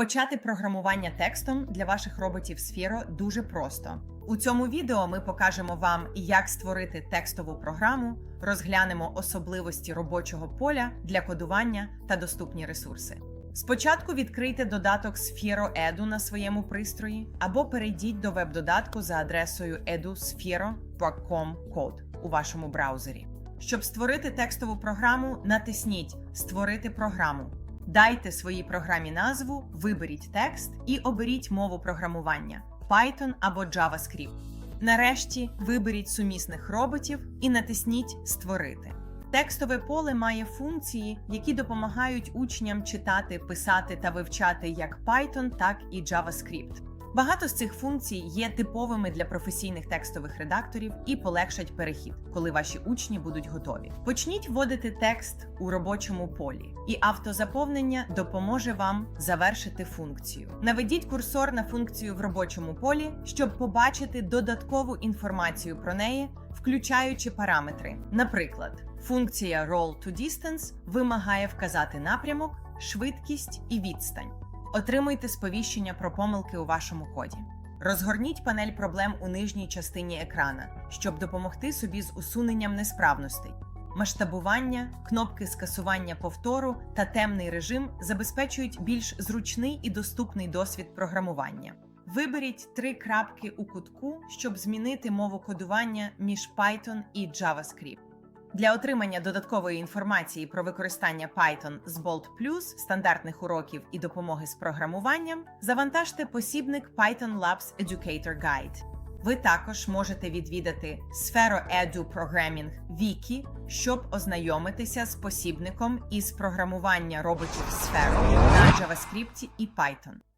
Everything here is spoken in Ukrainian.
Почати програмування текстом для ваших роботів Sphero дуже просто. У цьому відео ми покажемо вам, як створити текстову програму, розглянемо особливості робочого поля для кодування та доступні ресурси. Спочатку відкрийте додаток Sphero Edu на своєму пристрої або перейдіть до веб-додатку за адресою edu.sphero.com.code у вашому браузері. Щоб створити текстову програму, натисніть Створити програму. Дайте своїй програмі назву, виберіть текст і оберіть мову програмування Python або JavaScript. Нарешті виберіть сумісних роботів і натисніть Створити. Текстове поле має функції, які допомагають учням читати, писати та вивчати як Python, так і JavaScript. Багато з цих функцій є типовими для професійних текстових редакторів і полегшать перехід, коли ваші учні будуть готові. Почніть вводити текст у робочому полі, і автозаповнення допоможе вам завершити функцію. Наведіть курсор на функцію в робочому полі, щоб побачити додаткову інформацію про неї, включаючи параметри. Наприклад, функція Roll to Distance вимагає вказати напрямок, швидкість і відстань. Отримуйте сповіщення про помилки у вашому коді. Розгорніть панель проблем у нижній частині екрана, щоб допомогти собі з усуненням несправностей. Масштабування, кнопки скасування повтору та темний режим забезпечують більш зручний і доступний досвід програмування. Виберіть три крапки у кутку, щоб змінити мову кодування між Python і JavaScript. Для отримання додаткової інформації про використання Python з Bolt Plus, стандартних уроків і допомоги з програмуванням, завантажте посібник Python Labs Educator Guide. Ви також можете відвідати Sphero Edu Programming Wiki, щоб ознайомитися з посібником із програмування роботів Sphero на JavaScript і Python.